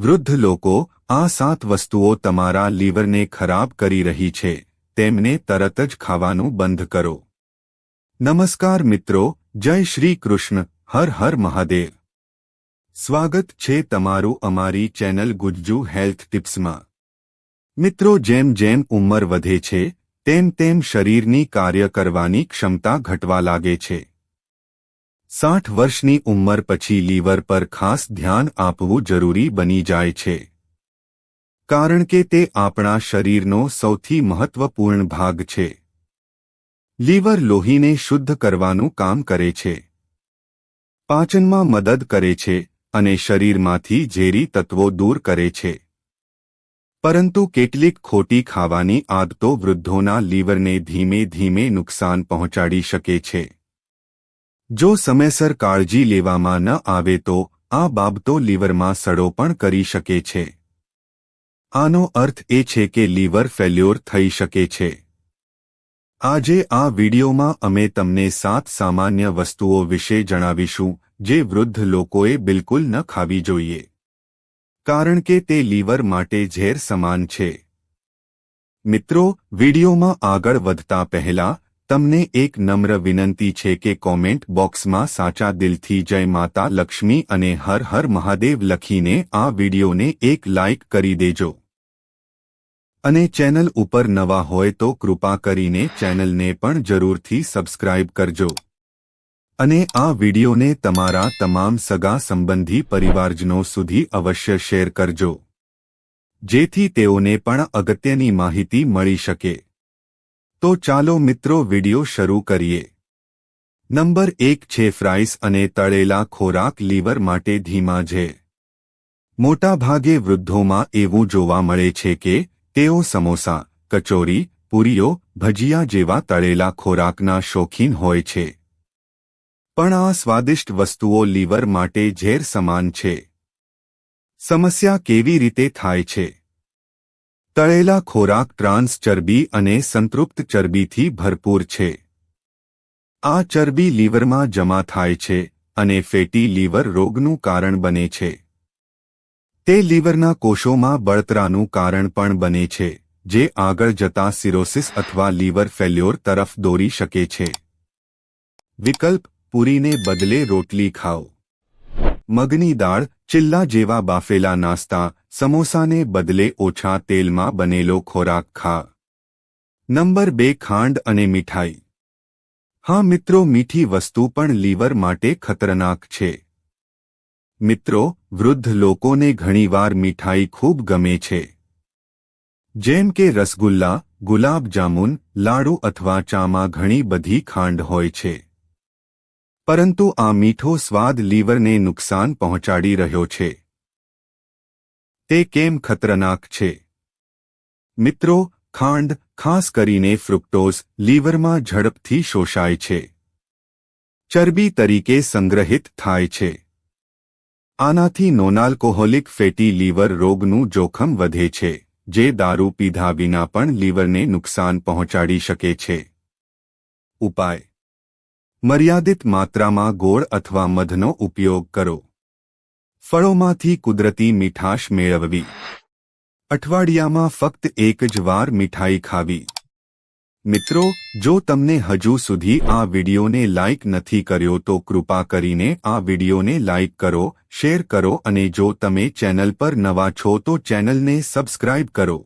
વૃદ્ધ લોકો આ સાત વસ્તુઓ તમારા લીવરને ખરાબ કરી રહી છે, તેમને તરત જ ખાવાનું બંધ કરો. નમસ્કાર મિત્રો, જય શ્રી કૃષ્ણ, હર હર મહાદેવ. સ્વાગત છે તમારું અમારી ચેનલ ગુજ્જુ હેલ્થ ટિપ્સમાં. મિત્રો જેમ જેમ ઉંમર વધે છે, તેમ તેમ શરીરની કાર્ય કરવાની ક્ષમતા ઘટવા લાગે છે. સાઠ વર્ષની ઉંમર પછી લીવર પર ખાસ ધ્યાન આપવું જરૂરી બની જાય છે. કારણ કે તે આપણા શરીરનો સૌથી મહત્વપૂર્ણ ભાગ છે. લીવર લોહીને શુદ્ધ કરવાનું કામ કરે છે. પાચનમાં મદદ કરે છે અને શરીરમાંથી ઝેરી તત્વો દૂર કરે છે. પરંતુ કેટલીક ખોટી ખાવાની આદતો વૃદ્ધોના લીવરને ધીમે ધીમે નુકસાન પહોંચાડી શકે છે. જો સમયસર કાળજી લેવામાં ન આવે તો આ બાબતો લીવરમાં સડો પણ કરી શકે છે. આનો અર્થ એ છે કે લીવર ફેલ્યોર થઈ શકે છે. આજે આ વિડિયોમાં અમે તમને સાત સામાન્ય વસ્તુઓ વિશે જણાવીશું, જે વૃદ્ધ લોકોએ બિલકુલ ન ખાવી જોઈએ. કારણ કે તે લીવર માટે ઝેર સમાન છે. મિત્રો, વિડિયોમાં આગળ વધતા પહેલા તમને એક નમ્ર વિનંતી છે કે કોમેન્ટ બોક્સમાં સાચા દિલથી જય માતા લક્ષ્મી અને હર હર મહાદેવ લખીને આ વિડિયોને એક લાઇક કરી દેજો. અને ચેનલ ઉપર નવા હોય તો કૃપા કરીને ચેનલને પણ જરૂરથી સબસ્ક્રાઇબ કરજો. અને આ વિડિયોને તમારા તમામ સગા સંબંધી પરિવારજનો સુધી અવશ્ય શેર કરજો. જેથી તેઓને પણ અગત્યની માહિતી મળી શકે. તો ચાલો મિત્રો વિડિયો શરૂ કરીએ. નંબર એક છે ફ્રાઈસ અને તળેલા ખોરાક લીવર માટે ધીમા છે. મોટાભાગે વૃદ્ધોમાં એવું જોવા મળે છે કે તેઓ સમોસા, કચોરી, પૂરીઓ, ભજીયા જેવા તળેલા ખોરાકના શોખીન હોય છે. પણ આ સ્વાદિષ્ટ વસ્તુઓ લીવર માટે ઝેર સમાન છે. સમસ્યા કેવી રીતે થાય છે? તળેલા ખોરાક ટ્રાન્સ ચરબી અને સંતૃપ્ત ચરબીથી ભરપૂર છે. આ ચરબી લીવરમાં જમા થાય છે અને ફેટી લીવર રોગનું કારણ બને છે. તે લીવરના કોષોમાં બળતરાનું કારણ પણ બને છે, જે આગળ જતા સિરોસિસ અથવા લીવર ફેલ્યોર તરફ દોરી શકે છે. વિકલ્પ, પૂરીને બદલે રોટલી ખાઓ. મગની દાળ, ચિલ્લા જેવા બાફેલા નાસ્તા સમોસાને બદલે ઓછા તેલમાં બનેલો ખોરાક ખા. નંબર બે, ખાંડ અને મીઠાઈ. હા મિત્રો, મીઠી વસ્તુ પણ લીવર માટે ખતરનાક છે. મિત્રો, વૃદ્ધ લોકોને ઘણીવાર મીઠાઈ ખૂબ ગમે છે. જેમ કે રસગુલ્લા ગુલાબજામુન લાડુ અથવા ચામાં ઘણી બધી ખાંડ હોય છે. પરંતુ આ મીઠો સ્વાદ લીવરને નુકસાન પહોંચાડી રહ્યો છે. તે કેમ ખતરનાક છે? મિત્રો, ખાંડ, ખાસ કરીને ફ્રુક્ટોઝ, લીવરમાં ઝડપથી શોષાય છે. ચરબી તરીકે સંગ્રહિત થાય છે. આનાથી નોનાલ્કોહોલિક ફેટી લીવર રોગનું જોખમ વધે છે, જે દારૂ પીધા વિના પણ લીવરને નુકસાન પહોંચાડી શકે છે. ઉપાય. મર્યાદિત માત્રામાં ગોળ અથવા મધનો ઉપયોગ કરો. ફળોમાંથી કુદરતી મીઠાશ મેળવવી. અઠવાડિયામાં ફક્ત એક જ વાર મીઠાઈ ખાવી. મિત્રો, જો તમને હજુ સુધી આ વિડીયોને લાઇક નથી કર્યો તો કૃપા કરીને આ વિડિયોને લાઇક કરો, શેર કરો અને જો તમે ચેનલ પર નવા છો તો ચેનલને સબસ્ક્રાઇબ કરો.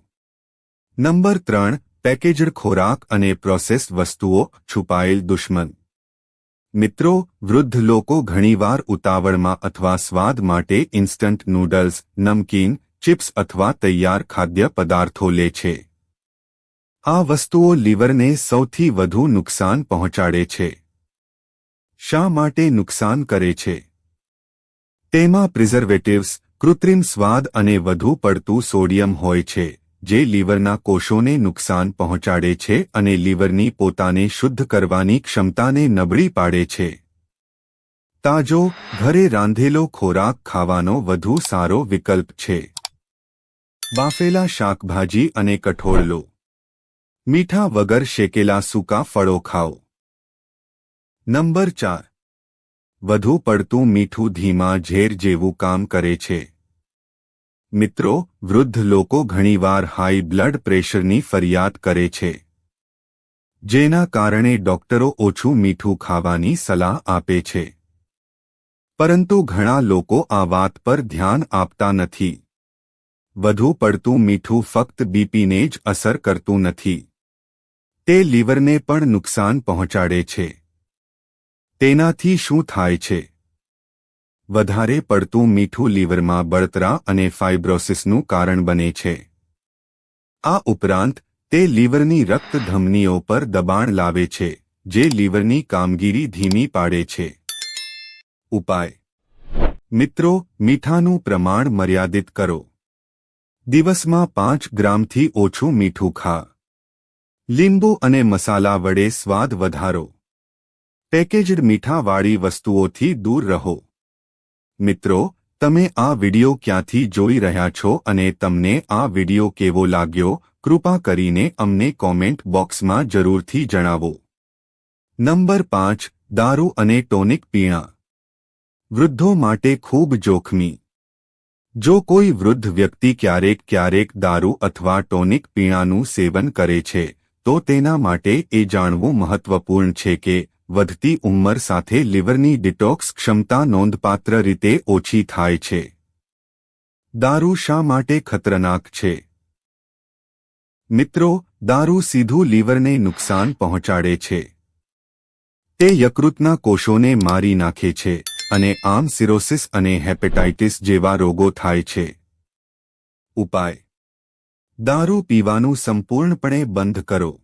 નંબર ત્રણ, પેકેજડ ખોરાક અને પ્રોસેસ્ડ વસ્તુઓ, છુપાયેલ દુશ્મન. મિત્રો, વૃદ્ધ લોકો ઘણીવાર ઉતાવળમાં અથવા સ્વાદ માટે ઇન્સ્ટન્ટ નૂડલ્સ, નમકીન, ચિપ્સ અથવા તૈયાર ખાદ્ય પદાર્થો લે છે. આ વસ્તુઓ લીવરને સૌથી વધુ નુકસાન પહોંચાડે છે. શા માટે નુકસાન કરે છે? તેમાં પ્રિઝર્વેટિવ્સ, કૃત્રિમ સ્વાદ અને વધુ પડતું સોડિયમ હોય છે. જે લીવરના કોષોને નુકસાન પહોંચાડે છે અને લીવરની પોતાને શુદ્ધ કરવાની ક્ષમતાને નબળી પાડે છે. તાજો, ઘરે રાંધેલો ખોરાક ખાવાનો વધુ સારો વિકલ્પ છે. બાફેલા શાકભાજી અને કઠોળ લો મીઠા વગર શેકેલા સૂકા ફળો ખાઓ. નંબર ચાર. વધુ પડતું મીઠું ધીમા ઝેર જેવું કામ કરે છે. મિત્રો, વૃદ્ધ લોકો ઘણીવાર હાઈ બ્લડ પ્રેશરની ફરિયાદ કરે છે, જેના કારણે ડોક્ટરો ઓછું મીઠું ખાવાની સલાહ આપે છે. પરંતુ ઘણા લોકો આ વાત પર ધ્યાન આપતા નથી. વધુ પડતું મીઠું ફક્ત બીપીને જ અસર કરતું નથી. તે લીવરને પણ નુકસાન પહોંચાડે છે. તેનાથી શું થાય છે? વધારે પડતું મીઠું લીવરમાં બળતરા અને ફાઇબ્રોસિસનું કારણ બને છે. આ ઉપરાંત, તે લીવરની રક્ત ધમનીઓ પર દબાણ લાવે છે, જે લીવરની કામગીરી ધીમી પાડે છે. ઉપાય. મિત્રો, મીઠાનું પ્રમાણ મર્યાદિત કરો. દિવસમાં પાંચ ગ્રામથી ઓછું મીઠું ખા. લીંબુ અને મસાલા વડે સ્વાદ વધારો. પેકેજડ મીઠાવાળી વસ્તુઓથી દૂર રહો. મિત્રો, તમે આ વિડિયો ક્યાંથી જોઈ રહ્યા છો અને તમને આ વિડિયો કેવો લાગ્યો, કૃપા કરીને અમને કોમેન્ટ બોક્સમાં જરૂરથી જણાવો. નંબર પાંચ, દારૂ અને ટોનિક પીણા. વૃદ્ધો માટે ખૂબ જોખમી. જો કોઈ વૃદ્ધ વ્યક્તિ ક્યારેક ક્યારેક દારૂ અથવા ટોનિક પીણાનું સેવન કરે છે, તો તેના માટે એ જાણવું મહત્વપૂર્ણ છે કે વધતી ઉંમર સાથે લીવરની ડિટોક્સ ક્ષમતા નોંધપાત્ર રીતે ઓછી થાય છે. દારૂ શા માટે ખતરનાક છે? મિત્રો, દારૂ સીધું લીવરને નુકસાન પહોંચાડે છે. તે યકૃતના કોષોને મારી નાખે છે અને આમ સિરોસિસ અને હેપેટાઇટિસ જેવા રોગો થાય છે. ઉપાય. દારૂ પીવાનું સંપૂર્ણપણે બંધ કરો.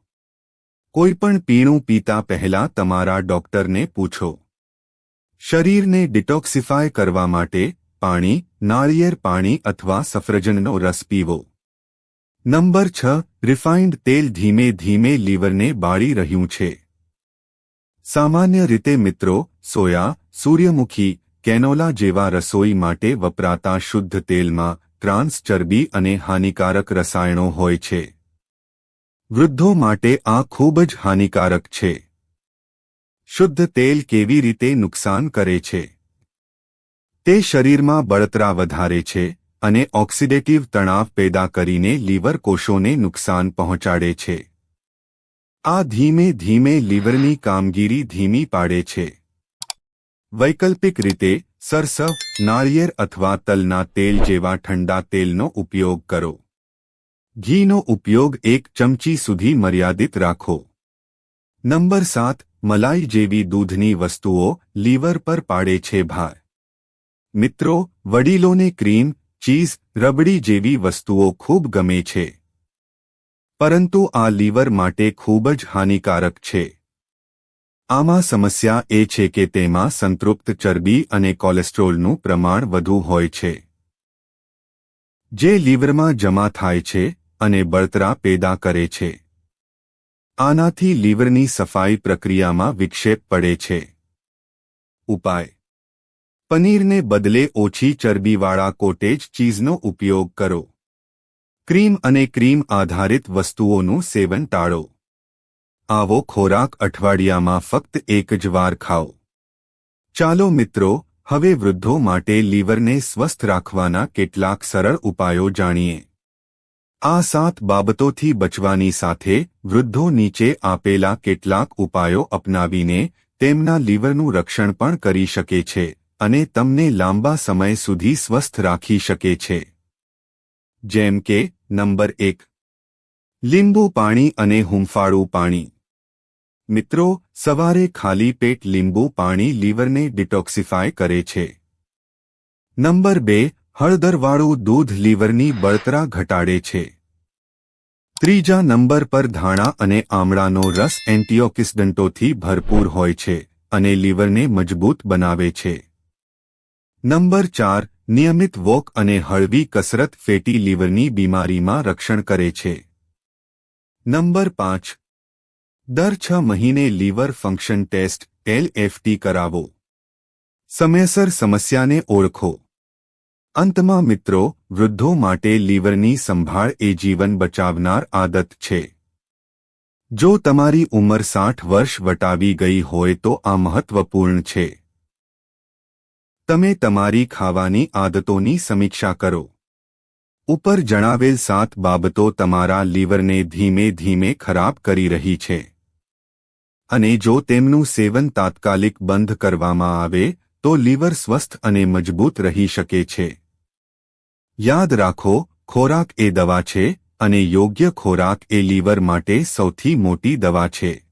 કોઈપણ પીણું પીતા પહેલા તમારા ડોક્ટરને પૂછો. શરીરને ડિટોક્સિફાય કરવા માટે પાણી, નાળિયેર પાણી અથવા સફરજનનો રસ પીવો. નંબર છ, રિફાઇન્ડ તેલ ધીમે ધીમે લીવરને બાળી રહ્યું છે. સામાન્ય રીતે મિત્રો, સોયા, સૂર્યમુખી, કેનોલા જેવા રસોઈ માટે વપરાતા શુદ્ધ તેલમાં ટ્રાન્સ ચરબી અને હાનિકારક રસાયણો હોય છે. વૃદ્ધો માટે આ ખૂબ જ હાનિકારક છે. શુદ્ધ તેલ કેવી રીતે નુકસાન કરે છે? તે શરીરમાં બળતરા વધારે છે અને ઓક્સિડેટિવ તણાવ પેદા કરીને લીવર કોષોને નુકસાન પહોંચાડે છે. આ ધીમે ધીમે લીવરની કામગીરી ધીમી પાડે છે. વૈકલ્પિક રીતે, સરસવ, નાળિયેર અથવા તલના તેલ જેવા ઠંડા તેલનો ઉપયોગ કરો. ઘીનો ઉપયોગ એક ચમચી સુધી મર્યાદિત રાખો. નંબર સાત, મલાઈ જેવી દૂધની વસ્તુઓ લીવર પર પાડે છે ભાર. મિત્રો, વડીલોને ક્રીમ, ચીઝ, રબડી જેવી વસ્તુઓ ખૂબ ગમે છે. પરંતુ આ લીવર માટે ખૂબ જ હાનિકારક છે. આમાં સમસ્યા એ છે કે તેમાં સંતૃપ્ત ચરબી અને કોલેસ્ટ્રોલનું પ્રમાણ વધુ હોય છે. જે લીવરમાં જમા થાય છે અને બળતરા પેદા કરે છે. આનાથી લીવરની સફાઈ પ્રક્રિયામાં વિક્ષેપ પડે છે. ઉપાય. પનીરને બદલે ઓછી ચરબીવાળા કોટેજ ચીઝનો ઉપયોગ કરો. ક્રીમ અને ક્રીમ આધારિત વસ્તુઓનું સેવન ટાળો. આવો ખોરાક અઠવાડિયામાં ફક્ત એક જ વાર ખાઓ. ચાલો મિત્રો, હવે વૃદ્ધો માટે લીવરને સ્વસ્થ રાખવાના કેટલાક સરળ ઉપાયો જાણીએ. આ સાત બાબતોથી બચવાની સાથે વૃદ્ધો નીચે આપેલા કેટલાક ઉપાયો અપનાવીને તેમના લીવરનું રક્ષણ પણ કરી શકે છે અને તમને લાંબા સમય સુધી સ્વસ્થ રાખી શકે છે. જેમ કે, નંબર એક. લીંબુ પાણી અને હુંફાળું પાણી. મિત્રો, સવારે ખાલી પેટ લીંબુ પાણી લીવરને ડિટોક્સિફાય કરે છે. નંબર બે. હળદરવાળું દૂધ લીવરની બળતરા ઘટાડે છે. ત્રીજા નંબર પર ધાણા અને આમળાનો રસ એન્ટીઓક્સિડન્ટોથી ભરપૂર હોય છે અને લીવરને મજબૂત બનાવે છે. નંબર ચાર, નિયમિત વોક અને હળવી કસરત ફેટી લીવરની બીમારીમાં રક્ષણ કરે છે. નંબર પાંચ, દર છ મહિને લીવર ફંક્શન ટેસ્ટ એલએફટી કરાવો. સમયસર સમસ્યાને ઓળખો. અંતમાં મિત્રો, વૃદ્ધો માટે લીવરની સંભાળ એ જીવન બચાવનાર આદત છે. જો તમારી ઉંમર સાઠ વર્ષ વટાવી ગઈ હોય તો આ મહત્વપૂર્ણ છે. તમે તમારી ખાવાની આદતોની સમીક્ષા કરો. ઉપર જણાવેલ સાત બાબતો તમારા લીવરને ધીમે ધીમે ખરાબ કરી રહી છે. અને જો તેમનું સેવન તાત્કાલિક બંધ કરવામાં આવે, તો લીવર સ્વસ્થ અને મજબૂત રહી શકે છે. યાદ રાખો, ખોરાક એ દવા છે અને યોગ્ય ખોરાક એ લીવર માટે સૌથી મોટી દવા છે.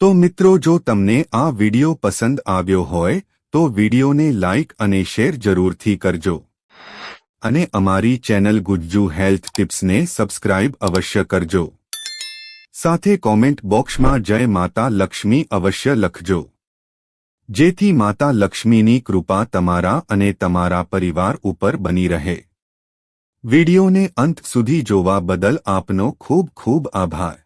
તો મિત્રો, જો તમને આ વિડિયો પસંદ આવ્યો હોય, તો વિડિયોને લાઇક અને શેર જરૂરથી કરજો. અને અમારી ચેનલ ગુજ્જુ હેલ્થ ટિપ્સને સબસ્ક્રાઇબ અવશ્ય કરજો. સાથે કોમેન્ટ બોક્સમાં જય માતા લક્ષ્મી અવશ્ય લખજો. જેથી માતા લક્ષ્મીની કૃપા તમારા અને તમારા પરિવાર ઉપર બની રહે. વિડિયોને અંત સુધી જોવા બદલ આપનો ખૂબ ખૂબ આભાર.